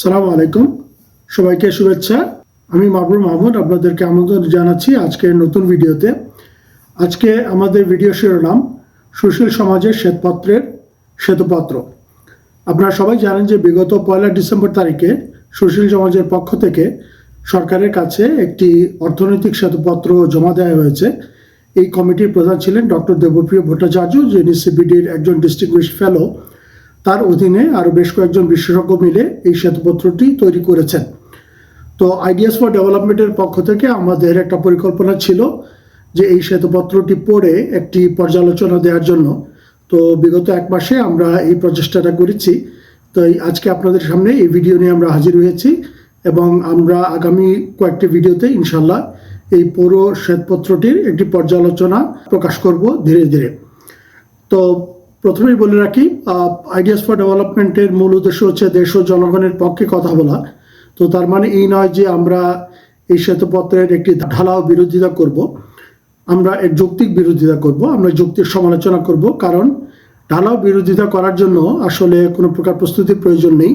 সালাম আলাইকুম। সবাইকে শুভেচ্ছা। আমি মাবরুর মাহমুদ, আপনাদেরকে আমন্ত্রণ জানাচ্ছি আজকের নতুন ভিডিওতে। আজকে আমাদের ভিডিও শিরোনাম, সুশীল সমাজের শ্বেতপত্রের শ্বেতপত্র। আপনারা সবাই জানেন যে বিগত পয়লা ডিসেম্বর তারিখে সুশীল সমাজের পক্ষ থেকে সরকারের কাছে একটি অর্থনৈতিক শ্বেতপত্র জমা দেওয়া হয়েছে। এই কমিটির প্রধান ছিলেন ডক্টর দেবপ্রিয় ভট্টাচার্য, যিনি সিবিডির একজন ডিস্টিংগুইশ ফেলো তার অধীনে আরও বেশ কয়েকজন বিশেষজ্ঞ মিলে এই শ্বেতপত্রটি তৈরি করেছেন। তো আইডিয়াস ফর ডেভেলপমেন্টের পক্ষ থেকে আমাদের একটা পরিকল্পনা ছিল যে এই শ্বেতপত্রটি পড়ে একটি পর্যালোচনা দেওয়ার জন্য। তো বিগত এক মাসে আমরা এই প্রচেষ্টাটা করেছি। তো এই আজকে আপনাদের সামনে এই ভিডিও নিয়ে আমরা হাজির হয়েছি। এবং আমরা আগামী কয়েকটি ভিডিওতে ইনশাল্লাহ এই পুরো শ্বেতপত্রটির একটি পর্যালোচনা প্রকাশ করব ধীরে ধীরে। তো প্রথমেই বলে রাখি আইডিয়াস ফর ডেভেলপমেন্টের মূল উদ্দেশ্য হচ্ছে দেশ ও জনগণের পক্ষে কথা বলা। তো তার মানে এই নয় যে আমরা এই শ্বেতপত্রের একটি ঢালাও বিরোধিতা করব। আমরা এর যৌক্তিক বিরোধিতা করব, আমরা যুক্তির সমালোচনা করব, কারণ ঢালাও বিরোধিতা করার জন্য আসলে কোনো প্রকার প্রস্তুতির প্রয়োজন নেই।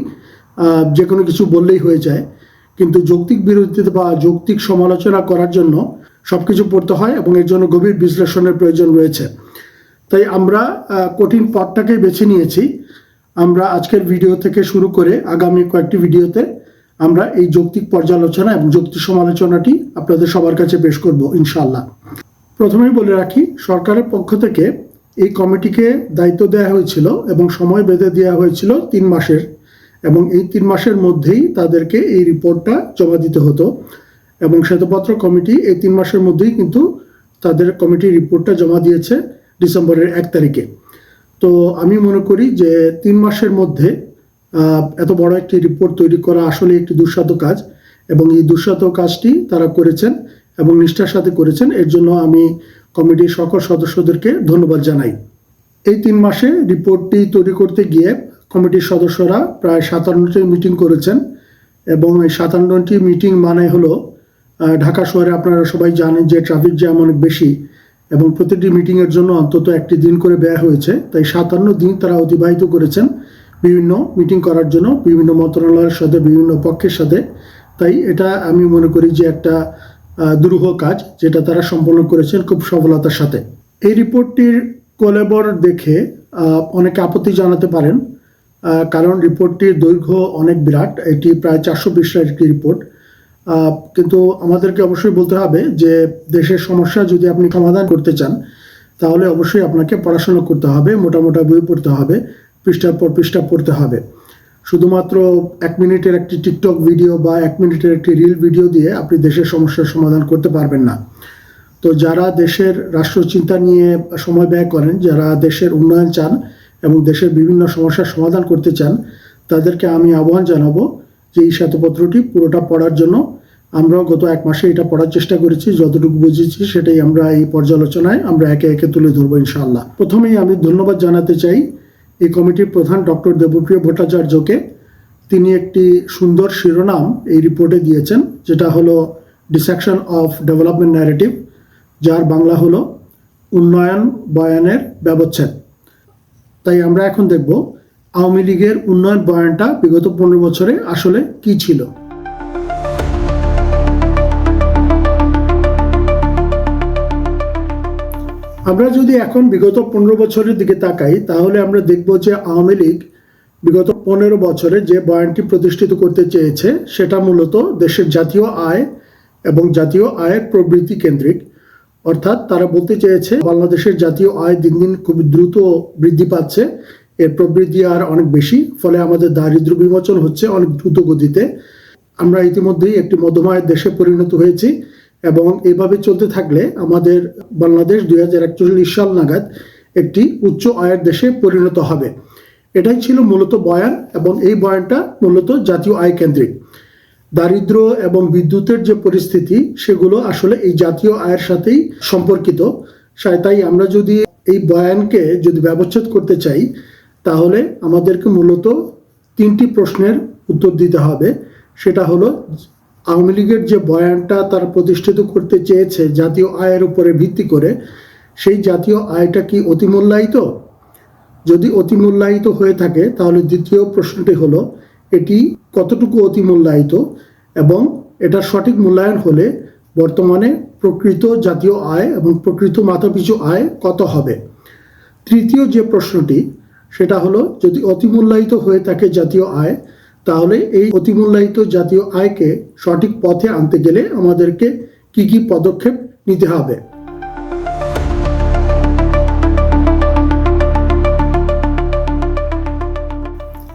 যে কোনো কিছু বললেই হয়ে যায়। কিন্তু যৌক্তিক বিরোধিতা বা যৌক্তিক সমালোচনা করার জন্য সব কিছু পড়তে হয় এবং এর জন্য গভীর বিশ্লেষণের প্রয়োজন রয়েছে। তাই আমরা কঠিন পথটাকে বেছে নিয়েছি। আমরা আজকের ভিডিও থেকে শুরু করে আগামী কয়েকটি ভিডিওতে আমরা এই যৌক্তিক পর্যালোচনা এবং যৌক্তিক সমালোচনাটি আপনাদের সবার কাছে পেশ করব ইনশাল্লাহ প্রথমেই বলে রাখি, সরকারের পক্ষ থেকে এই কমিটিকে দায়িত্ব দেওয়া হয়েছিল এবং সময় বেঁধে দেওয়া হয়েছিল তিন মাসের। এবং এই তিন মাসের মধ্যেই তাদেরকে এই রিপোর্টটা জমা দিতে হতো। এবং শ্বেতপত্র কমিটি এই তিন মাসের মধ্যেই কিন্তু তাদের কমিটির রিপোর্টটা জমা দিয়েছে ডিসেম্বরের এক তারিখে। তো আমি মনে করি যে তিন মাসের মধ্যে এত বড় একটি রিপোর্ট তৈরি করা আসলে একটি দুঃসাধ্য কাজ এবং এই দুঃসাধ্য কাজটি তারা করেছেন এবং নিষ্ঠার সাথে করেছেন। এর জন্য আমি কমিটির সকল সদস্যদেরকে ধন্যবাদ জানাই। এই তিন মাসে রিপোর্টটি তৈরি করতে গিয়ে কমিটির সদস্যরা প্রায় সাতান্নটি মিটিং করেছেন এবং এই সাতান্নটি মিটিং মানে হলো ঢাকা শহরে আপনারা সবাই জানেন যে ট্রাফিক জ্যাম অনেক বেশি এবং প্রতিটি মিটিংয়ের জন্য অন্তত একটি দিন করে ব্যয় হয়েছে। তাই সাতান্ন দিন তারা অতিবাহিত করেছেন বিভিন্ন মিটিং করার জন্য, বিভিন্ন মন্ত্রণালয়ের সাথে, বিভিন্ন পক্ষের সাথে। তাই এটা আমি মনে করি যে একটা দুরূহ কাজ যেটা তারা সম্পন্ন করেছেন খুব সফলতার সাথে। এই রিপোর্টটির কোলেবর দেখে অনেকে আপত্তি জানাতে পারেন কারণ রিপোর্টটির দৈর্ঘ্য অনেক বিরাট, এটি প্রায় চারশো পৃষ্ঠার একটি রিপোর্ট। কিন্তু আমাদেরকে অবশ্যই বলতে হবে যে দেশের সমস্যা যদি আপনি সমাধান করতে চান, তাহলে অবশ্যই আপনাকে পড়াশোনা করতে হবে মোটা মোটা বই পড়তে হবে, পৃষ্ঠার পর পৃষ্ঠা পড়তে হবে। শুধুমাত্র এক মিনিটের একটি টিকটক ভিডিও বা এক মিনিটের একটি রিল ভিডিও দিয়ে আপনি দেশের সমস্যার সমাধান করতে পারবেন না। তো যারা দেশের রাষ্ট্রচিন্তা নিয়ে সময় ব্যয় করেন, যারা দেশের উন্নয়ন চান এবং দেশের বিভিন্ন সমস্যার সমাধান করতে চান, তাদেরকে আমি আহ্বান জানাব যে এই শ্বেতপত্রটি পুরোটা পড়ার জন্য। আমরাও গত এক মাসে এটা পড়ার চেষ্টা করেছি, যতটুকু বুঝেছি সেটাই আমরা এই পর্যালোচনায় আমরা একে একে তুলে ধরবো ইনশাআল্লাহ। প্রথমেই আমি ধন্যবাদ জানাতে চাই এই কমিটির প্রধান ডক্টর দেবপ্রিয় ভট্টাচার্যকে। তিনি একটি সুন্দর শিরোনাম এই রিপোর্টে দিয়েছেন, যেটা হলো ডিসেকশন অফ ডেভেলপমেন্ট ন্যারেটিভ, যার বাংলা হলো উন্নয়ন বয়ানের ব্যবচ্ছেদ। তাই আমরা এখন দেখব আওয়ামী লীগের উন্নয়ন বয়ানটা বিগত পনেরো বছরে আসলে কি ছিল। আমরা যদি এখন বিগত পনেরো বছরের দিকে তাকাই, তাহলে আমরা দেখব যে আওয়ামী লীগ বিগত পনেরো বছরে যে বয়ানটি প্রতিষ্ঠিত করতে চেয়েছে, সেটা মূলত দেশের জাতীয় আয় এবং জাতীয় আয়ের প্রবৃত্তি কেন্দ্রিক। অর্থাৎ তারা বলতে চেয়েছে, বাংলাদেশের জাতীয় আয় দিন দিন খুব দ্রুত বৃদ্ধি পাচ্ছে, এর প্রবৃদ্ধি আর অনেক বেশি, ফলে আমাদের দারিদ্র বিমোচন হচ্ছে অনেক দ্রুত গতিতে। আমরা ইতিমধ্যেই একটি মধ্যম আয়ের দেশে পরিণত হয়েছি এবং এভাবে চলতে থাকলে আমাদের বাংলাদেশ দুই হাজার একচল্লিশ সাল নাগাদ একটি উচ্চ আয়ের দেশে পরিণত হবে। এটাই ছিল মূলত বয়ান এবং এই বয়ানটা মূলত জাতীয় আয় কেন্দ্রিক। দারিদ্র এবং বিদ্যুতের যে পরিস্থিতি, সেগুলো আসলে এই জাতীয় আয়ের সাথেই সম্পর্কিত। তাই আমরা যদি এই বয়ানকে যদি ব্যবচ্ছেদ করতে চাই, তাহলে আমাদেরকে মূলত তিনটি প্রশ্নের উত্তর দিতে হবে। সেটা হলো, আওয়ামী লীগের যে বয়ানটা তারা প্রতিষ্ঠিত করতে চেয়েছে জাতীয় আয়ের উপরে ভিত্তি করে, সেই জাতীয় আয়টা কি অতিমূল্যায়িত? যদি অতিমূল্যায়িত হয়ে থাকে, তাহলে দ্বিতীয় প্রশ্নটি হলো, এটি কতটুকু অতিমূল্যায়িত এবং এটার সঠিক মূল্যায়ন হলে বর্তমানে প্রকৃত জাতীয় আয় এবং প্রকৃত মাথাপিছু আয় কত হবে? তৃতীয় যে প্রশ্নটি, সেটা হলো, যদি অতিমূল্যায়িত হয়ে থাকে জাতীয় আয়, তাহলে এই অতিমূল্যায়িত জাতীয় আয়কে সঠিক পথে আনতে গেলে আমাদেরকে কি কি পদক্ষেপ নিতে হবে?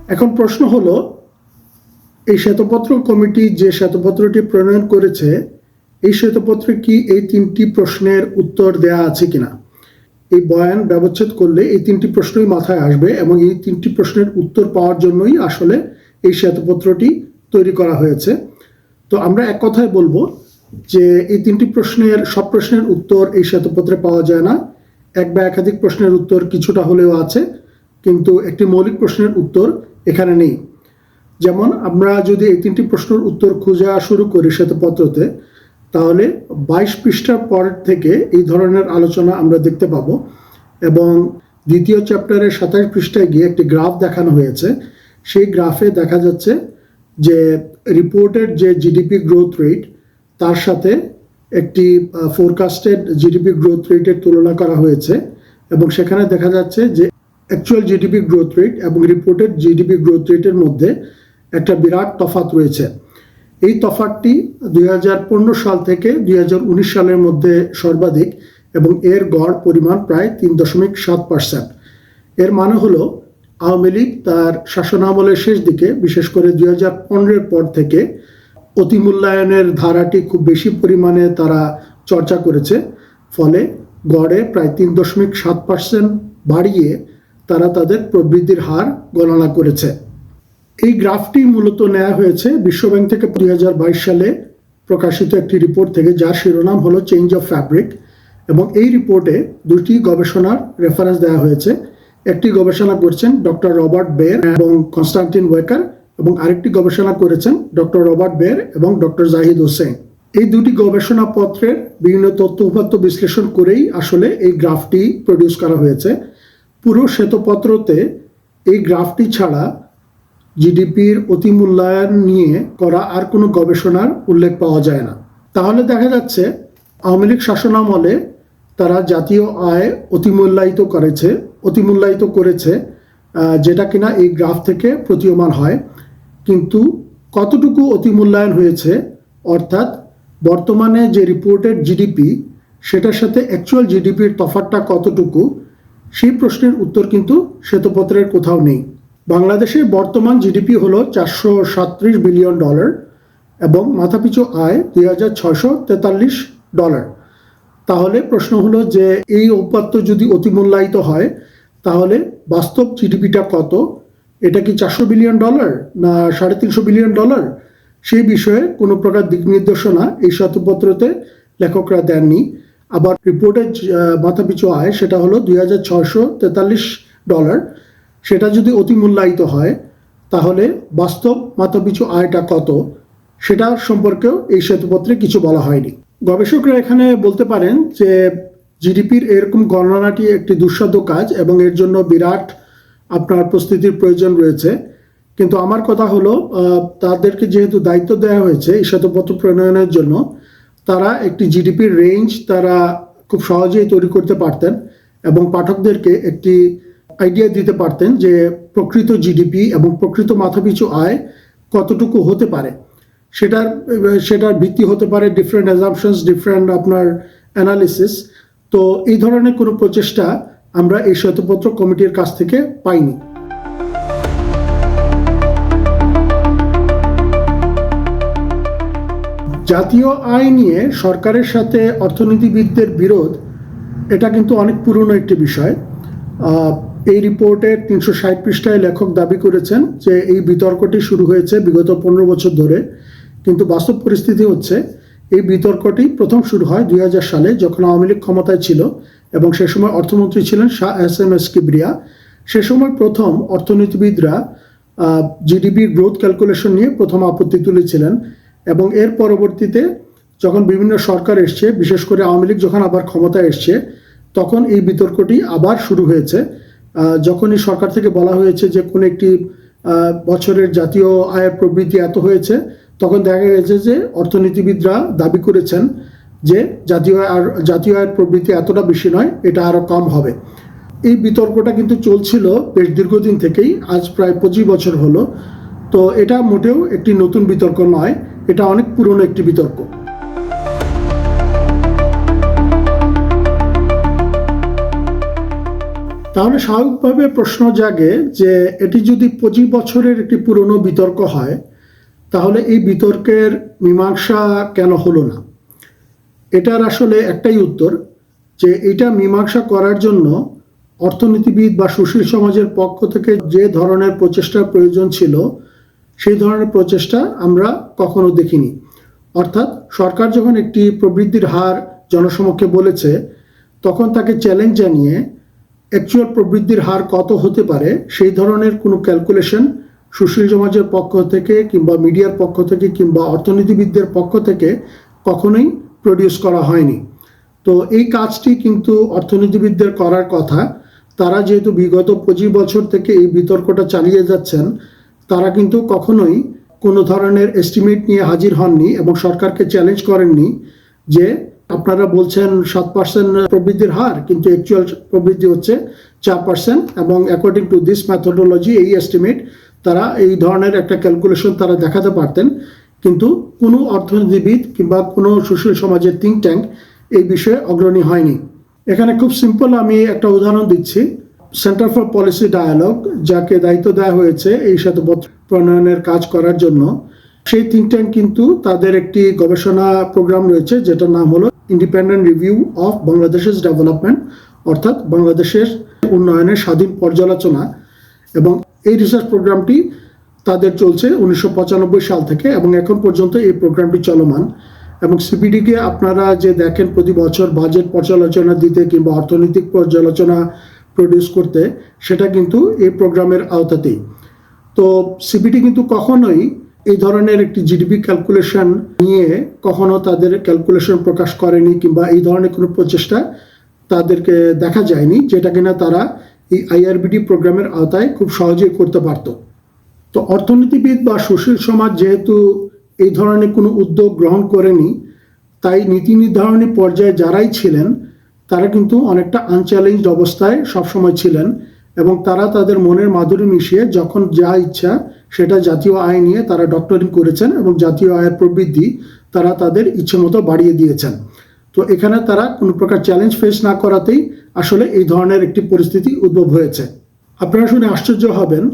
এখন প্রশ্ন হলো এই শ্বেতপত্র কমিটি যে শ্বেতপত্রটি প্রণয়ন করেছে, এই শ্বেতপত্রে কি এই তিনটি প্রশ্নের উত্তর দেয়া আছে কিনা? এই বয়ান ব্যবচ্ছেদ করলে এই তিনটি প্রশ্নই মাথায় আসবে এবং এই তিনটি প্রশ্নের উত্তর পাওয়ার জন্যই আসলে এই শ্বেতপত্রটি তৈরি করা হয়েছে। তো আমরা এক কথায় বলব যে এই তিনটি প্রশ্নের, সব প্রশ্নের উত্তর এই শ্বেতপত্রে পাওয়া যায় না। এক বা একাধিক প্রশ্নের উত্তর কিছুটা হলেও আছে, কিন্তু একটি মৌলিক প্রশ্নের উত্তর এখানে নেই। যেমন আমরা যদি এই তিনটি প্রশ্নের উত্তর খোঁজা শুরু করি শ্বেতপত্রতে, তাহলে বাইশ পৃষ্ঠার পর থেকে এই ধরনের আলোচনা আমরা দেখতে পাবো। এবং দ্বিতীয় চ্যাপ্টারের সাতাশ পৃষ্ঠায় গিয়ে একটি গ্রাফ দেখানো হয়েছে। সেই গ্রাফে দেখা যাচ্ছে যে রিপোর্টেড যে জিডিপি গ্রোথ রেট, তার সাথে একটি ফোরকাস্টেড জিডিপি গ্রোথ রেটের তুলনা করা হয়েছে। এবং সেখানে দেখা যাচ্ছে যে অ্যাকচুয়াল জিডিপি গ্রোথ রেট এবং রিপোর্টেড জিডিপি গ্রোথ রেটের মধ্যে একটা বিরাট তফাত রয়েছে। এই তফাতটি দুই হাজার পনেরো সাল থেকে দুই হাজার উনিশ সালের মধ্যে সর্বাধিক এবং এর গড় পরিমাণ প্রায় তিন দশমিক সাত পার্সেন্ট। এর মানে হলো, আওয়ামী লীগ তার শাসনামলের শেষ দিকে, বিশেষ করে দুই হাজার পনেরোর পর থেকে অতিমূল্যায়নের ধারাটি খুব বেশি পরিমাণে তারা চর্চা করেছে। ফলে গড়ে প্রায় তিন দশমিক সাত পার্সেন্ট বাড়িয়ে তারা তাদের প্রবৃদ্ধির হার গণনা করেছে। এই গ্রাফটি মূলত নেওয়া হয়েছে বিশ্বব্যাংক থেকে দুই হাজার বাইশ সালে প্রকাশিত একটি রিপোর্ট থেকে, যার শিরোনাম হলো চেঞ্জ অফ ফ্যাব্রিক এবং এই রিপোর্টে দুটি গবেষণার রেফারেন্স দেওয়া হয়েছে। একটি গবেষণা করছেন ডক্টর রবার্ট বের এবং কনস্টান্টিন ওয়েকার এবং আরেকটি গবেষণা করেছেন ডক্টর রবার্ট বের এবং ডক্টর জাহিদ হোসেন। এই দুটি গবেষণা পত্রের বিভিন্ন তথ্য উপাত্ত বিশ্লেষণ করেই আসলে এই গ্রাফটি প্রডিউস করা হয়েছে। পুরো শ্বেতপত্রতে এই গ্রাফটি ছাড়া জিডিপির অতিমূল্যায়ন নিয়ে করা আর কোনো গবেষণার উল্লেখ পাওয়া যায় না। তাহলে দেখা যাচ্ছে, আওয়ামী লীগ শাসনামলে তারা জাতীয় আয় অতিমূল্যায়িত করেছে অতিমূল্যায়িত করেছে যেটা কিনা এই গ্রাফ থেকে প্রতীয়মান হয়। কিন্তু কতটুকু অতিমূল্যায়ন হয়েছে, অর্থাৎ বর্তমানে যে রিপোর্টেড জিডিপি, সেটার সাথে অ্যাকচুয়াল জিডিপির তফাৎটা কতটুকু, সেই প্রশ্নের উত্তর কিন্তু শ্বেতপত্রের কোথাও নেই। বাংলাদেশের বর্তমান জিডিপি হলো চারশো সাতত্রিশ বিলিয়ন ডলার এবং মাথাপিছু আয় দুই হাজার ছয়শো তেতাল্লিশ ডলার। তাহলে প্রশ্ন হলো যে এই উপাত্ত যদি অতিমূল্যায়িত হয়, তাহলে বাস্তব জিডিপিটা কত? এটা কি চারশো বিলিয়ন ডলার না সাড়ে তিনশো বিলিয়ন ডলার? সেই বিষয়ে কোনো প্রকার দিক নির্দেশনা এই শতপত্রতে লেখকরা দেননি। আবার রিপোর্টের মাথাপিছু আয় সেটা হলো দুই হাজার ছয়শো তেতাল্লিশ ডলার। সেটা যদি অতিমূল্যায়িত হয়, তাহলে বাস্তব মাথাপিছু আয়টা কত, সেটা সম্পর্কেও এই শ্বেতপত্রে কিছু বলা হয়নি। গবেষকরা এখানে বলতে পারেন যে জিডিপির এরকম গণনাটি একটি দুঃসাধ্য কাজ এবং এর জন্য বিরাট আপনার প্রস্তুতির প্রয়োজন রয়েছে। কিন্তু আমার কথা হলো তাদেরকে যেহেতু দায়িত্ব দেওয়া হয়েছে এই শ্বেতপত্র প্রণয়নের জন্য, তারা একটি জিডিপির রেঞ্জ তারা খুব সহজেই তৈরি করতে পারতেন এবং পাঠকদেরকে একটি আইডিয়া দিতে পারতেন যে প্রকৃত জিডিপি এবং প্রকৃত মাথাপিছু আয় কতটুকু হতে পারে। সেটার সেটার ভিত্তি হতে পারে ডিফারেন্ট অ্যাজামশনস ডিফারেন্ট আপনার অ্যানালিসিস তো এই ধরনের কোনো প্রচেষ্টা আমরা এই শ্বেতপত্র কমিটির কাছ থেকে পাইনি। জাতীয় আয় নিয়ে সরকারের সাথে অর্থনীতিবিদদের বিরোধ, এটা কিন্তু অনেক পুরনো একটি বিষয়। এই রিপোর্টের তিনশো ষাট পৃষ্ঠায় লেখক দাবি করেছেন যে এই বিতর্কটি শুরু হয়েছে বিগত পনেরো বছর ধরে। কিন্তু বাস্তব পরিস্থিতি হচ্ছে, এই বিতর্কটি প্রথম শুরু হয় দুই হাজার সালে যখন আওয়ামী লীগ ক্ষমতায় ছিল এবং সে সময় অর্থমন্ত্রী ছিলেন Shah S M S Kibria. সে সময় প্রথম অর্থনীতিবিদরা জিডিপির গ্রোথ ক্যালকুলেশন নিয়ে প্রথম আপত্তি তুলেছিলেন এবং এর পরবর্তীতে যখন বিভিন্ন সরকার এসছে, বিশেষ করে আওয়ামী লীগ যখন আবার ক্ষমতায় এসছে, তখন এই বিতর্কটি আবার শুরু হয়েছে। আহ, যখন এই সরকার থেকে বলা হয়েছে যে কোন একটি বছরের জাতীয় আয়ের প্রবৃদ্ধি এত হয়েছে তখন দেখা গেছে যে অর্থনীতিবিদরা দাবি করেছেন যে জাতীয় আর জাতীয় আয়ের প্রবৃদ্ধি এতটা বেশি নয় এটা আরও কম হবে। এই বিতর্কটা কিন্তু চলছিল বেশ দীর্ঘদিন থেকেই আজ প্রায় পঁচিশ বছর হলো। তো এটা মোটেও একটি নতুন বিতর্ক নয় এটা অনেক পুরনো একটি বিতর্ক। তাহলে স্বাভাবিকভাবে প্রশ্ন জাগে যে এটি যদি পঁচিশ বছরের একটি পুরনো বিতর্ক হয়, তাহলে এই বিতর্কের মীমাংসা কেন হলো না? এটার আসলে একটাই উত্তর যে এটা মীমাংসা করার জন্য অর্থনীতিবিদ বা সুশীল সমাজের পক্ষ থেকে যে ধরনের প্রচেষ্টার প্রয়োজন ছিল, সেই ধরনের প্রচেষ্টা আমরা কখনো দেখিনি। অর্থাৎ সরকার যখন একটি প্রবৃদ্ধির হার জনসমক্ষে বলেছে, তখন তাকে চ্যালেঞ্জ জানিয়ে অ্যাকচুয়াল প্রবৃদ্ধির হার কত হতে পারে, সেই ধরনের কোনো ক্যালকুলেশন সুশীল সমাজের পক্ষ থেকে কিংবা মিডিয়ার পক্ষ থেকে কিংবা অর্থনীতিবিদদের পক্ষ থেকে কখনোই প্রডিউস করা হয়নি। তো এই কাজটি কিন্তু অর্থনীতিবিদদের করার কথা। তারা যেহেতু বিগত পঁচিশ বছর থেকে এই বিতর্কটা চালিয়ে যাচ্ছেন, তারা কিন্তু কখনোই কোনো ধরনের এস্টিমেট নিয়ে হাজির হননি এবং সরকারকে চ্যালেঞ্জ করেননি যে আপনারা বলছেন সাত পার্সেন্ট প্রবৃদ্ধির হার, কিন্তু অ্যাকচুয়াল প্রবৃদ্ধি হচ্ছে চার পার্সেন্ট এবং অ্যাকর্ডিং টু দিস ম্যাথোডোলজি এই এস্টিমেট তারা এই ধরনের একটা ক্যালকুলেশন তারা দেখাতে পারতেন। কিন্তু কোনো অর্থনীতিবিদ কিংবা কোনো সুশীল সমাজের থিঙ্ক ট্যাঙ্ক এই বিষয়ে অগ্রণী হয়নি। এখানে খুব সিম্পল আমি একটা উদাহরণ দিচ্ছি। সেন্টার ফর পলিসি ডায়ালগ যাকে দায়িত্ব দেওয়া হয়েছে এই শ্বেতপত্র প্রণয়নের কাজ করার জন্য সেই থিঙ্ক ট্যাঙ্ক কিন্তু তাদের একটি গবেষণা প্রোগ্রাম রয়েছে, যেটার নাম হলো ইন্ডিপেন্ডেন্ট রিভিউ অফ বাংলাদেশের ডেভেলপমেন্ট অর্থাৎ বাংলাদেশের উন্নয়নের স্বাধীন পর্যালোচনা। এবং এই রিসার্চ প্রোগ্রামটি তাদের চলছে উনিশশো পঁচানব্বই সাল থেকে এবং এখন পর্যন্ত এই প্রোগ্রামটি চলমান। এবং সিপিডিকে আপনারা যে দেখেন প্রতি বছর বাজেট পর্যালোচনা দিতে কিংবা অর্থনৈতিক পর্যালোচনা প্রডিউস করতে, সেটা কিন্তু এই প্রোগ্রামের আওতাতেই। তো সিপিটি কিন্তু কখনোই এই ধরনের একটি জিডিপি ক্যালকুলেশন নিয়ে কখনো তাদের ক্যালকুলেশন প্রকাশ করেনি কিংবা এই ধরনের কোনো প্রচেষ্টা তাদেরকে দেখা যায়নি, যেটা কিনা তারা এই আইআরবিডি প্রোগ্রামের আওতায় খুব সহজেই করতে পারতো। তো অর্থনীতিবিদ বা সুশীল সমাজ যেহেতু এই ধরনের কোনো উদ্যোগ গ্রহণ করেনি, তাই নীতি নির্ধারণী পর্যায়ে যারাই ছিলেন, তারা কিন্তু অনেকটা আনচ্যালেঞ্জড অবস্থায় সবসময় ছিলেন এবং তারা তাদের মনের মাধুরী মিশিয়ে যখন যা ইচ্ছা সেটা জাতীয় আয় নিয়ে তারা ডক্টরিং করেছেন এবং জাতীয় আয়ের প্রবৃদ্ধি তারা তাদের ইচ্ছে মতো বাড়িয়ে দিয়েছেন। তো এখানে তারা কোনো প্রকার চ্যালেঞ্জ ফেস না করাতেই আসলে এই ধরনের একটি পরিস্থিতি উদ্ভব হয়েছে। আপনারা শুনে আশ্চর্য হবেন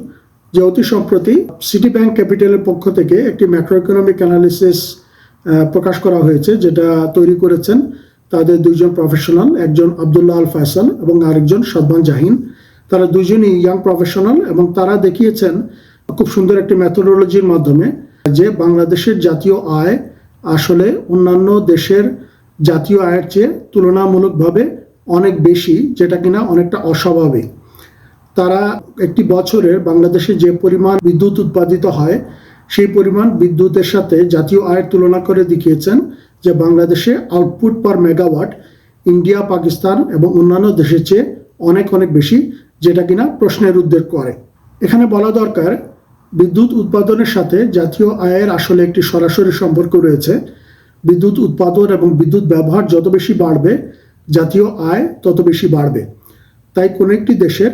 যে অতি সম্প্রতি সিটি ব্যাংক ক্যাপিটালের পক্ষ থেকে একটি ম্যাক্রো ইকোনমিক অ্যানালিসিস প্রকাশ করা হয়েছে, যেটা তৈরি করেছেন তাদের দুইজন প্রফেশনাল একজন আবদুল্লাহ আল ফয়সাল এবং আরেকজন সাদমান জাহিন। তারা দুইজনই ইয়াং প্রফেশনাল এবং তারা দেখিয়েছেন খুব সুন্দর একটি মেথোডোলজির মাধ্যমে যে বাংলাদেশের জাতীয় আয় আসলে অন্যান্য দেশের জাতীয় আয়ের চেয়ে তুলনামূলকভাবে অনেক বেশি, যেটা কিনা অনেকটা অস্বাভাবিক। তারা একটি বছরের বাংলাদেশে যে পরিমাণ বিদ্যুৎ উৎপাদিত হয়, সেই পরিমাণ বিদ্যুতের সাথে জাতীয় আয়ের তুলনা করে দেখিয়েছেন যে বাংলাদেশে output per megawatt India, Pakistan এবং অন্যান্য দেশের চেয়ে অনেক অনেক বেশি, যেটা কিনা প্রশ্নের উদ্বেগ করে। এখানে বলা দরকার বিদ্যুৎ উৎপাদনের সাথে জাতীয় আয়ের আসলে একটি সরাসরি সম্পর্ক রয়েছে। বিদ্যুৎ উৎপাদন এবং বিদ্যুৎ ব্যবহার যত বেশি বাড়বে, জাতীয় আয় তত বেশি বাড়বে। তাই কোনো একটি দেশের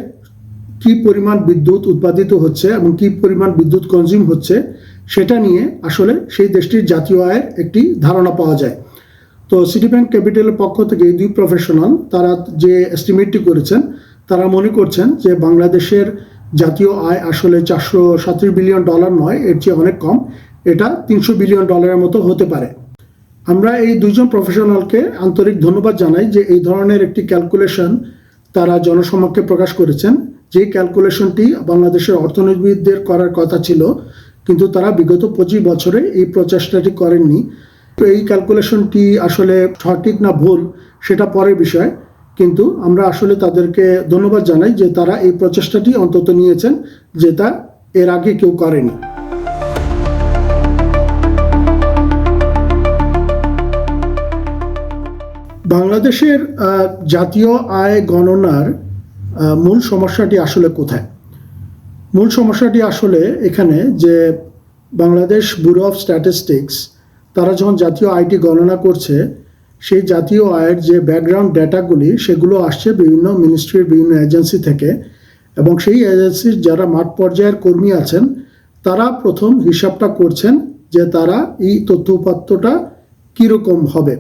কি পরিমাণ বিদ্যুৎ উৎপাদিত হচ্ছে এবং কি পরিমাণ বিদ্যুৎ কনজিউম হচ্ছে, সেটা নিয়ে আসলে সেই দেশটির জাতীয় আয়ের একটি ধারণা পাওয়া যায়। তো সিটি ব্যাংক ক্যাপিটালের পক্ষ থেকে দুই প্রফেশনাল তারা যে এস্টিমেটটি করেছেন, তারা মনে করছেন যে বাংলাদেশের জাতীয় আয় আসলে চারশো সাতত্রিশ বিলিয়ন ডলার নয়, এর চেয়ে অনেক কম। এটা তিনশো বিলিয়ন ডলারের মতো হতে পারে। আমরা এই দুজন প্রফেশনালকে আন্তরিক ধন্যবাদ জানাই যে এই ধরনের একটি ক্যালকুলেশন তারা জনসমক্ষে প্রকাশ করেছেন। যে ক্যালকুলেশনটি বাংলাদেশের অর্থনীতিবিদদের করার কথা ছিল, কিন্তু তারা বিগত পঁচিশ বছরে এই প্রচেষ্টাটি করেননি। তো এই ক্যালকুলেশনটি আসলে সঠিক না ভুল, সেটা পরের বিষয়। কিন্তু আমরা আসলে তাদেরকে ধন্যবাদ জানাই যে তারা এই প্রচেষ্টাটি অন্তত নিয়েছেন যেটা এর আগে কেউ করেনি। বাংলাদেশের জাতীয় আয় গণনার মূল সমস্যাটি আসলে কোথায়? মূল সমস্যাটি আসলে এখানে যে বাংলাদেশ ব্যুরো অফ স্ট্যাটিস্টিক্স, তারা যখন জাতীয় আইটি গণনা করছে সেই জাতীয় আয়ের যে ব্যাকগ্রাউন্ড ডেটাগুলি সেগুলো আসছে বিভিন্ন মিনিস্ট্রির বিভিন্ন এজেন্সি থেকে এবং সেই এজেন্সির যারা মাঠ পর্যায়ের কর্মী আছেন, তারা প্রথম হিসাবটা করছেন যে তারা এই তথ্য উপাত্তটা কীরকম হবে।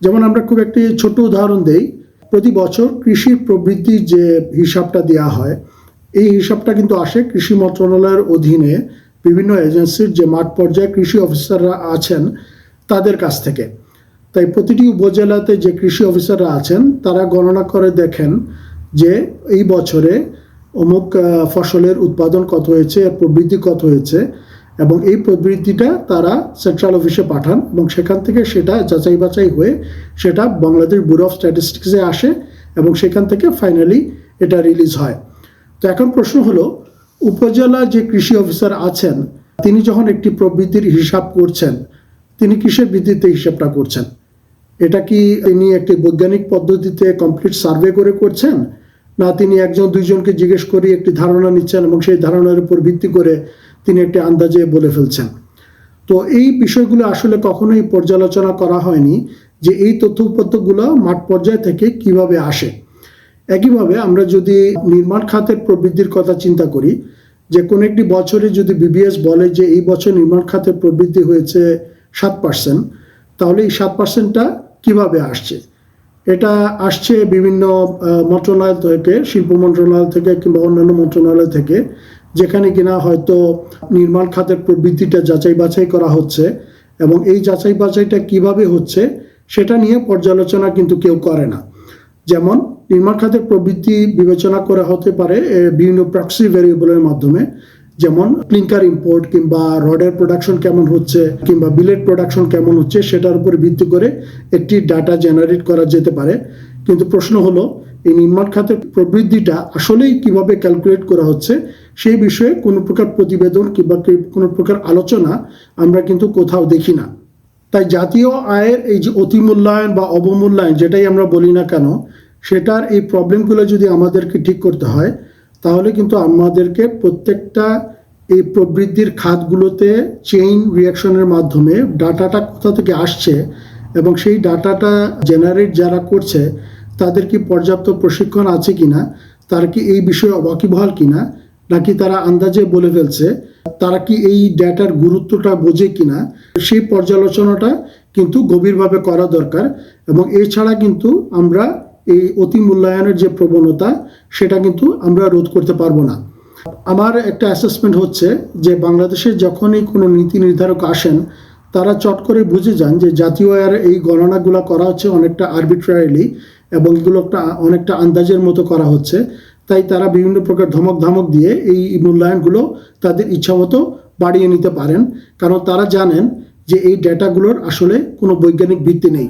যেমন আমরা খুব একটি ছোট উদাহরণ দেই, প্রতি বছর কৃষির প্রবৃদ্ধির যে হিসাবটা দেওয়া হয়, এই হিসাবটা কিন্তু আসে কৃষি মন্ত্রণালয়ের অধীনে বিভিন্ন এজেন্সির যে মাঠ পর্যায়ে কৃষি অফিসাররা আছেন, তাদের কাছ থেকে। তাই প্রতিটি উপজেলাতে যে কৃষি অফিসাররা আছেন, তারা গণনা করে দেখেন যে এই বছরে অমুক ফসলের উৎপাদন কত হয়েছে, এর প্রবৃদ্ধি কত হয়েছে এবং এই প্রবৃদ্ধিটা তারা সেন্ট্রাল অফিসে পাঠান এবং সেখান থেকে সেটা যাচাই বাছাই হয়ে সেটা বাংলাদেশ ব্যুরো অফ স্ট্যাটিস্টিক্সে আসে এবং সেখান থেকে ফাইনালি এটা রিলিজ হয়। তো এখন প্রশ্ন হলো, উপজেলা যে কৃষি অফিসার আছেন, তিনি যখন একটি প্রবৃদ্ধির হিসাব করছেন, তিনি কিসের ভিত্তিতে হিসাবটা করছেন? এটা কি তিনি একটি বৈজ্ঞানিক পদ্ধতিতে কমপ্লিট সার্ভে করে করছেন? না, তিনি একজন, দুইজনকে জিজ্ঞেস করে একটি ধারণা নিচ্ছেন এবং সেই ধারণার উপর ভিত্তি করে তিনি একটি আন্দাজে বলে ফেলছেন। তো এই বিষয়গুলো আসলে কখনোই পর্যালোচনা করা হয়নি যে এই তথ্য উপাত্তগুলো মাঠ পর্যায় থেকে কীভাবে আসে। একইভাবে আমরা যদি নির্মাণ খাতের প্রবৃদ্ধির কথা চিন্তা করি, যে কোনো একটি বছরে যদি বিবিএস বলে যে এই বছর নির্মাণ খাতের প্রবৃদ্ধি হয়েছে সাত পার্সেন্ট তাহলে এই সাত পার্সেন্টটা কীভাবে আসছে? এটা আসছে বিভিন্ন মন্ত্রণালয় থেকে, শিল্প মন্ত্রণালয় থেকে কিংবা অন্যান্য মন্ত্রণালয় থেকে, যেখানে কিনা হয়তো নির্মাণ খাতের প্রবৃদ্ধিটা যাচাই বাছাই করা হচ্ছে এবং এই যাচাই বাছাইটা কীভাবে হচ্ছে সেটা নিয়ে পর্যালোচনা কিন্তু কেউ করে না। যেমন, নির্মাণ খাতের প্রবৃদ্ধি বিবেচনা করা হতে পারে বিভিন্ন প্রক্সি ভেরিয়েবলের মাধ্যমে। যেমন ক্লিঙ্কার ইম্পোর্ট কিংবা রডের প্রোডাকশন কেমন হচ্ছে কিংবা বিলেট প্রোডাকশন কেমন হচ্ছে সেটার উপর ভিত্তি করে একটি ডাটা জেনারেট করা যেতে পারে। কিন্তু প্রশ্ন হলো, এই নির্মাণ খাতের প্রবৃদ্ধিটা আসলেই কীভাবে ক্যালকুলেট করা হচ্ছে সেই বিষয়ে কোনো প্রকার প্রতিবেদন কিংবা কোনো প্রকার আলোচনা আমরা কিন্তু কোথাও দেখি না। তাই জাতীয় আয়ের এই যে অতিমূল্যায়ন বা অবমূল্যায়ন যেটাই আমরা বলি না কেন, সেটার এই প্রবলেমগুলো যদি আমাদেরকে ঠিক করতে হয় তাহলে কিন্তু আমাদেরকে প্রত্যেকটা এই প্রবৃদ্ধির খাতগুলোতে চেইন রিয়াকশনের মাধ্যমে ডাটাটা কোথা থেকে আসছে এবং সেই ডাটাটা জেনারেট যারা করছে, তাদের কি পর্যাপ্ত প্রশিক্ষণ আছে কিনা? তারা কি এই বিষয়ে ওয়াকিবহাল কিনা? নাকি তারা আন্দাজে বলে ফেলছে? তারা কি এই ডেটার গুরুত্বটা বোঝে কিনা? সেই পর্যালোচনাটা কিন্তু গভীরভাবে করা দরকার এবং এছাড়া কিন্তু আমরা এই অতি মূল্যায়নের যে প্রবণতা সেটা কিন্তু আমরা রোধ করতে পারব না। আমার একটা অ্যাসেসমেন্ট হচ্ছে যে বাংলাদেশে যখনই কোনো নীতি নির্ধারক আসেন, তারা চট করে বুঝে যান যে জাতীয় আয়ের এই গণনাগুলো করা হচ্ছে অনেকটা আরবিট্রারিলি এবং এগুলো একটা অনেকটা আন্দাজের মতো করা হচ্ছে। তাই তারা বিভিন্ন প্রকার ধমক ধমক দিয়ে এই মূল্যায়নগুলো তাদের ইচ্ছামতো বাড়িয়ে নিতে পারেন। কারণ তারা জানেন যে এই ডেটাগুলোর আসলে কোনো বৈজ্ঞানিক ভিত্তি নেই।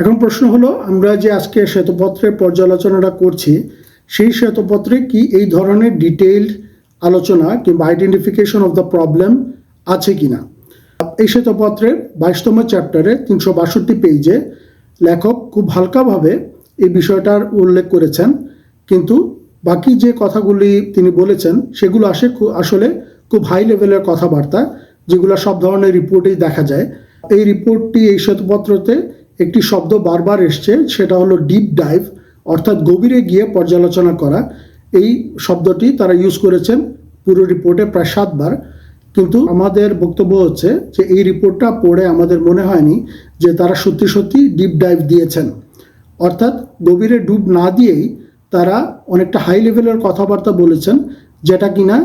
এখন প্রশ্ন হলো, আমরা যে আজকে শ্বেতপত্রের পর্যালোচনাটা করছি, সেই শ্বেতপত্রে কি এই ধরনের ডিটেইলড আলোচনা কিংবা আইডেন্টিফিকেশন অফ দ্য প্রবলেম আছে কিনা? এই শ্বেতপত্রের বাইশতম চ্যাপ্টারে তিনশো বাষট্টি পেজে লেখক খুব হালকাভাবে এই বিষয়টার উল্লেখ করেছেন, কিন্তু বাকি যে কথাগুলি তিনি বলেছেন, সেগুলো আসে আসলে খুব হাই লেভেলের কথাবার্তা, যেগুলো সব ধরনের রিপোর্টেই দেখা যায়। এই রিপোর্টটি এই শ্বেতপত্রতে একটি শব্দ বারবার এসছে, সেটা হলো ডিপ ডাইভ অর্থাৎ গভীরে গিয়ে পর্যালোচনা করা। এই শব্দটি তারা ইউজ করেছেন পুরো রিপোর্টে প্রায় সাতবার। কিন্তু আমাদের বক্তব্য হচ্ছে যে এই রিপোর্টটা পড়ে আমাদের মনে হয়নি যে তারা সত্যি সত্যি ডিপ ডাইভ দিয়েছেন। অর্থাৎ গভীরে ডুব না দিয়েই তারা অনেকটা হাই লেভেলের কথাবার্তা বলেছেন, যেটা কিনা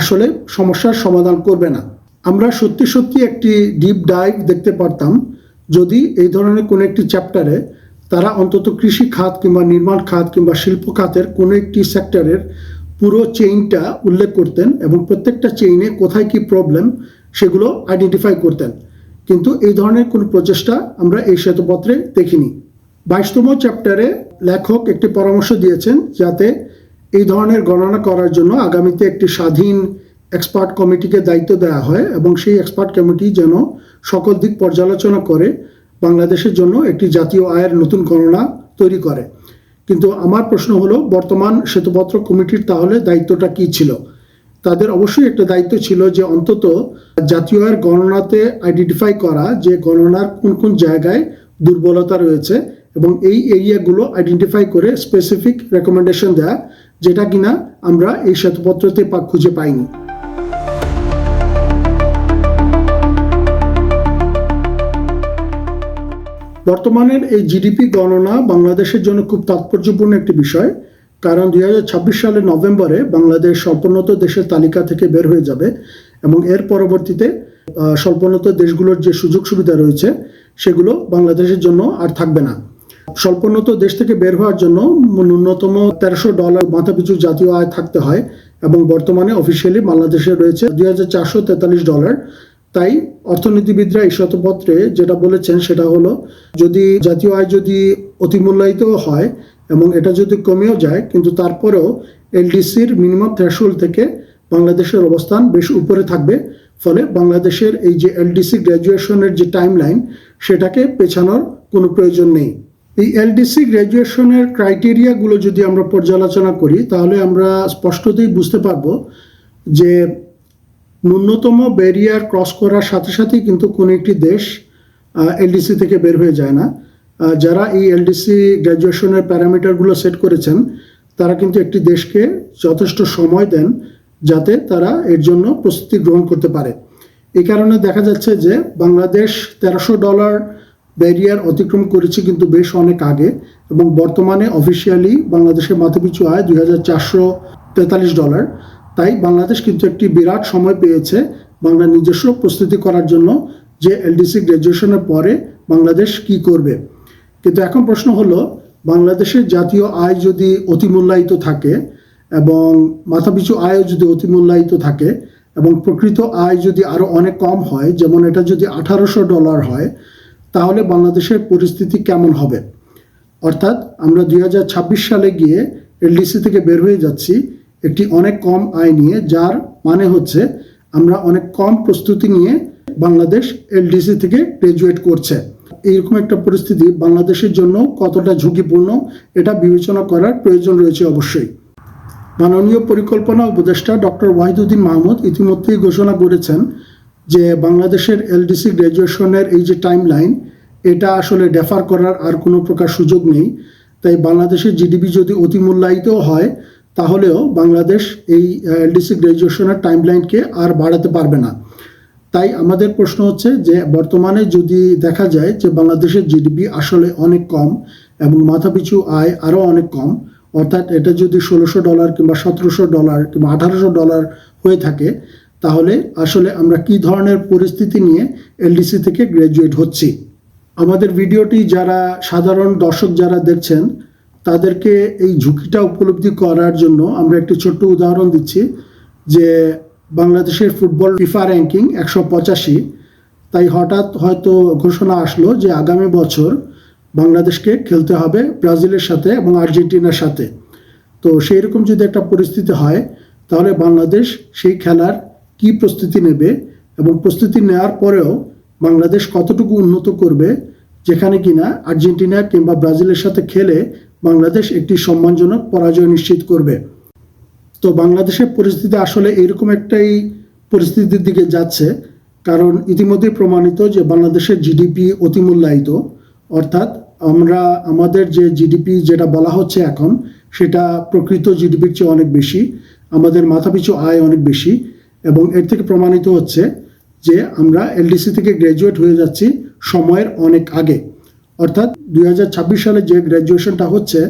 আসলে সমস্যার সমাধান করবে না। আমরা সত্যি সত্যি একটি ডিপ ডাইভ দেখতে পারতাম। যদি এই ধরনের কোনো একটি চ্যাপ্টারে তারা অন্তত কৃষি খাত কিংবা নির্মাণ খাত কিংবা শিল্প খাতের কোনো একটি সেক্টরের পুরো চেইনটা উল্লেখ করতেন এবং প্রত্যেকটা চেইনে কোথায় কি প্রবলেম সেগুলো আইডেন্টিফাই করতেন। কিন্তু এই ধরনের কোনো প্রচেষ্টা আমরা এই শ্বেতপত্রে দেখিনি। বাইশতম চ্যাপ্টারে লেখক একটি পরামর্শ দিয়েছেন যাতে এই ধরনের গণনা করার জন্য আগামীতে একটি স্বাধীন এক্সপার্ট কমিটিকে দায়িত্ব দেওয়া হয় এবং সেই এক্সপার্ট কমিটি যেন সকল দিক পর্যালোচনা করে বাংলাদেশের জন্য একটি জাতীয় আয়ের নতুন গণনা তৈরি করে। কিন্তু আমার প্রশ্ন হলো, বর্তমান শ্বেতপত্র কমিটির তাহলে দায়িত্বটা কি ছিল? তাদের অবশ্যই একটা দায়িত্ব ছিল যে অন্তত জাতীয় আয়ের গণনাতে আইডেন্টিফাই করা যে গণনার কোন কোন জায়গায় দুর্বলতা রয়েছে এবং এই এরিয়াগুলো আইডেন্টিফাই করে স্পেসিফিক রেকমেন্ডেশন দেয়া, যেটা কিনা আমরা এই শ্বেতপত্রতে পা, খুঁজে পাইনি। বর্তমানের এই জিডিপি গণনা বাংলাদেশের জন্য খুব তাৎপর্যপূর্ণ একটি বিষয়, কারণ দু হাজার ছাব্বিশ সালের নভেম্বরে বাংলাদেশ স্বল্পোন্নত দেশের তালিকা থেকে বের হয়ে যাবে এবং এর পরবর্তীতে স্বল্পোন্নত দেশগুলোর যে সুযোগ সুবিধা রয়েছে, সেগুলো বাংলাদেশের জন্য আর থাকবে না। স্বল্পোন্নত দেশ থেকে বের হওয়ার জন্য ন্যূনতম তেরোশো ডলার মাথাপিছু জাতীয় আয় থাকতে হয় এবং বর্তমানে অফিসিয়ালি বাংলাদেশে রয়েছে দুই হাজার চারশো তেতাল্লিশ ডলার। তাই অর্থনীতিবিদরা এই শতপত্রে যেটা বলেছেন সেটা হলো, যদি জাতীয় আয় যদি অতিমূল্যায়িত হয় এবং এটা যদি কমেও যায়, কিন্তু তারপরেও এলডিসির মিনিমাম থ্রেশহোল্ড থেকে বাংলাদেশের অবস্থান বেশ উপরে থাকবে, ফলে বাংলাদেশের এই যে এলডিসি গ্র্যাজুয়েশনের যে টাইম লাইন সেটাকে পেছানোর কোনো প্রয়োজন নেই। এই এলডিসি গ্র্যাজুয়েশনের ক্রাইটেরিয়াগুলো যদি আমরা পর্যালোচনা করি, তাহলে আমরা স্পষ্টতই বুঝতে পারব যে ন্যূনতম ব্যারিয়ার ক্রস করার সাথে সাথেই কিন্তু কোনো একটি দেশ এলডিসি থেকে বের হয়ে যায় না। যারা এই এলডিসি গ্র্যাজুয়েশনের প্যারামিটারগুলো সেট করেছেন, তারা কিন্তু একটি দেশকে যথেষ্ট সময় দেন যাতে তারা এর জন্য প্রস্তুতি গ্রহণ করতে পারে। এই কারণে দেখা যাচ্ছে যে বাংলাদেশ তেরোশো ডলার ব্যারিয়ার অতিক্রম করেছে কিন্তু বেশ অনেক আগে এবং বর্তমানে অফিসিয়ালি বাংলাদেশের মাথাপিছু আয় দুই হাজার চারশো তেতাল্লিশ ডলার। তাই বাংলাদেশ কিন্তু একটি বিরাট সময় পেয়েছে বাংলা নিজস্ব প্রস্তুতি করার জন্য যে এলডিসি গ্র্যাজুয়েশনের পরে বাংলাদেশ কি করবে। কিন্তু এখন প্রশ্ন হলো বাংলাদেশের জাতীয় আয় যদি অতিমূল্যায়িত থাকে এবং মাথাপিছু আয়ও যদি অতিমূল্যায়িত থাকে এবং প্রকৃত আয় যদি আরও অনেক কম হয়, যেমন এটা যদি আঠারোশো ডলার হয়, তাহলে বাংলাদেশের পরিস্থিতি কেমন হবে? অর্থাৎ আমরা দুই হাজার ছাব্বিশ সালে গিয়ে এলডিসি থেকে বের হয়ে যাচ্ছি। একটি অনেক কম আয় নিয়ে, যার মানে হচ্ছে আমরা অনেক কম প্রস্তুতি নিয়ে বাংলাদেশ এলডিসি থেকে গ্রাজুয়েট করছে। এইরকম একটা পরিস্থিতি বাংলাদেশের জন্য কতটা ঝুঁকিপূর্ণ, এটা বিবেচনা করার প্রয়োজন রয়েছে অবশ্যই। মাননীয় পরিকল্পনা উপদেষ্টা ডক্টর ওয়াহিদুদ্দিন মাহমুদ ইতিমধ্যেই ঘোষণা করেছেন যে বাংলাদেশের এলডিসি গ্র্যাজুয়েশনের এই যে টাইম লাইন এটা আসলে ডেফার করার আর কোনো প্রকার সুযোগ নেই। তাই বাংলাদেশের জিডিপি যদি অতিমূল্যায়িত হয় তাহলেও বাংলাদেশ এই এলডিসি গ্র্যাজুয়েশনের টাইম লাইনকে আর বাড়াতে পারবে না। তাই আমাদের প্রশ্ন হচ্ছে যে, বর্তমানে যদি দেখা যায় যে বাংলাদেশের জিডিপি আসলে অনেক কম এবং মাথাপিছু আয় আরও অনেক কম, অর্থাৎ এটা যদি ষোলোশো ডলার কিংবা সতেরোশো ডলার কিংবা আঠারোশো ডলার হয়ে থাকে, তাহলে আসলে আমরা কি ধরনের পরিস্থিতি নিয়ে এলডিসি থেকে গ্র্যাজুয়েট হচ্ছি? আমাদের ভিডিওটি যারা সাধারণ দর্শক যারা দেখছেন তাদেরকে এই ঝুঁকিটা উপলব্ধি করার জন্য আমরা একটি ছোট্ট উদাহরণ দিচ্ছি যে বাংলাদেশের ফুটবল ফিফা র্যাঙ্কিং একশো পঁচাশি। তাই হঠাৎ হয়তো ঘোষণা আসলো যে আগামী বছর বাংলাদেশকে খেলতে হবে ব্রাজিলের সাথে এবং আর্জেন্টিনার সাথে। তো সেই রকম যদি একটা পরিস্থিতি হয়, তাহলে বাংলাদেশ সেই খেলার কি প্রস্তুতি নেবে এবং প্রস্তুতি নেওয়ার পরেও বাংলাদেশ কতটুকু উন্নত করবে, যেখানে কিনা আর্জেন্টিনা কিংবা ব্রাজিলের সাথে খেলে বাংলাদেশ একটি সম্মানজনক পরাজয় নিশ্চিত করবে। তো বাংলাদেশের পরিস্থিতি আসলে এরকম একটাই পরিস্থিতির দিকে যাচ্ছে, কারণ ইতিমধ্যেই প্রমাণিত যে বাংলাদেশের জিডিপি অতিমূল্যায়িত। অর্থাৎ আমরা, আমাদের যে জিডিপি যেটা বলা হচ্ছে এখন, সেটা প্রকৃত জিডিপির চেয়ে অনেক বেশি, আমাদের মাথাপিছু আয় অনেক বেশি এবং এর থেকে প্রমাণিত হচ্ছে যে আমরা এলডিসি থেকে গ্র্যাজুয়েট হয়ে যাচ্ছি সময়ের অনেক আগে। অর্থাৎ দুই হাজার ছাব্বিশ সালে যে গ্র্যাজুয়েশনটা হচ্ছে,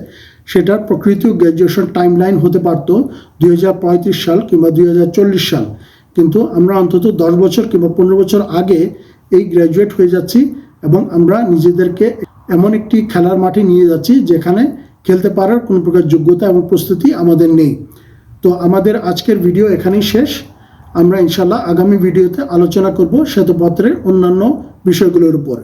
সেটার প্রকৃত গ্র্যাজুয়েশন টাইম লাইন হতে পারত দুই হাজার পঁয়ত্রিশ সাল কিংবা দুই হাজার চল্লিশ সাল। কিন্তু আমরা অন্তত দশ বছর কিংবা পনেরো বছর আগে এই গ্র্যাজুয়েট হয়ে যাচ্ছি এবং আমরা নিজেদেরকে এমন একটি খেলার মাঠে নিয়ে যাচ্ছি যেখানে খেলতে পারার কোনো প্রকার যোগ্যতা এবং প্রস্তুতি আমাদের নেই। তো আমাদের আজকের ভিডিও এখানেই শেষ। আমরা ইনশাল্লাহ আগামী ভিডিওতে আলোচনা করব শ্বেতপত্রের অন্যান্য বিষয়গুলোর উপরে।